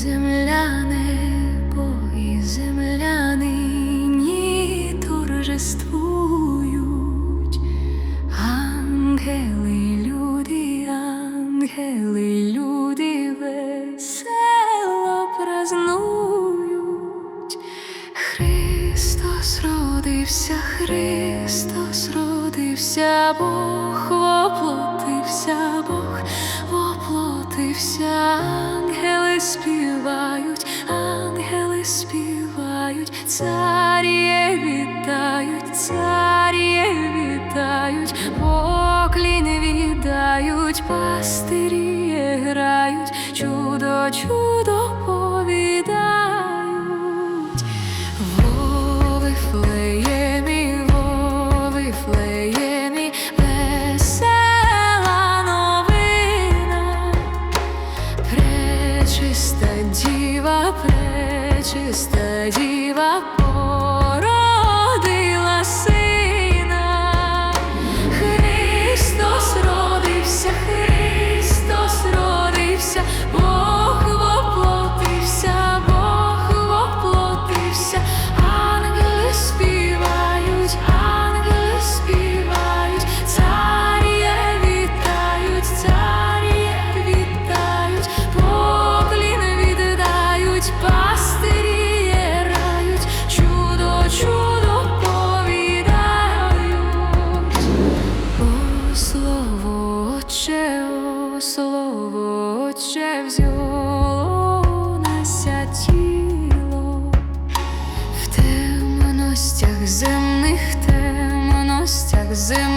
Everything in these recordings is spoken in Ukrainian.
земля, небо і земля нині торжествують. Ангели, люди, ангели, люди весело празнують. Христос родився, Христос родився, Бог воплотився, Бог воплотився, співають, ангели співають, царє вітають, царє вітають, поклін віддають, пастирі грають, чудо, чудо пречиста діва, пречиста діва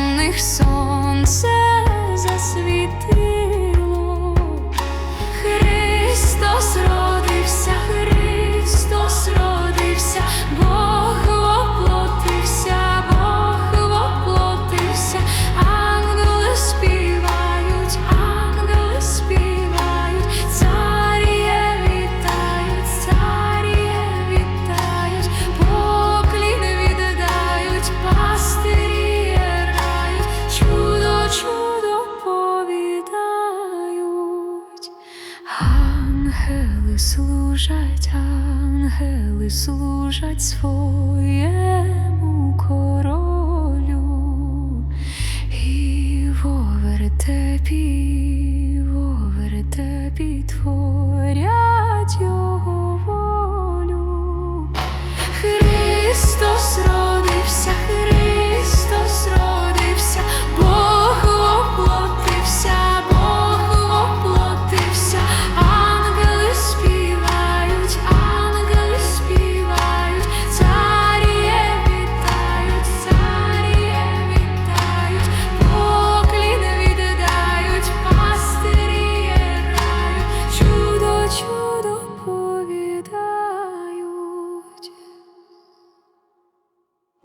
земних сонце Ангели служать, ангели служать своєму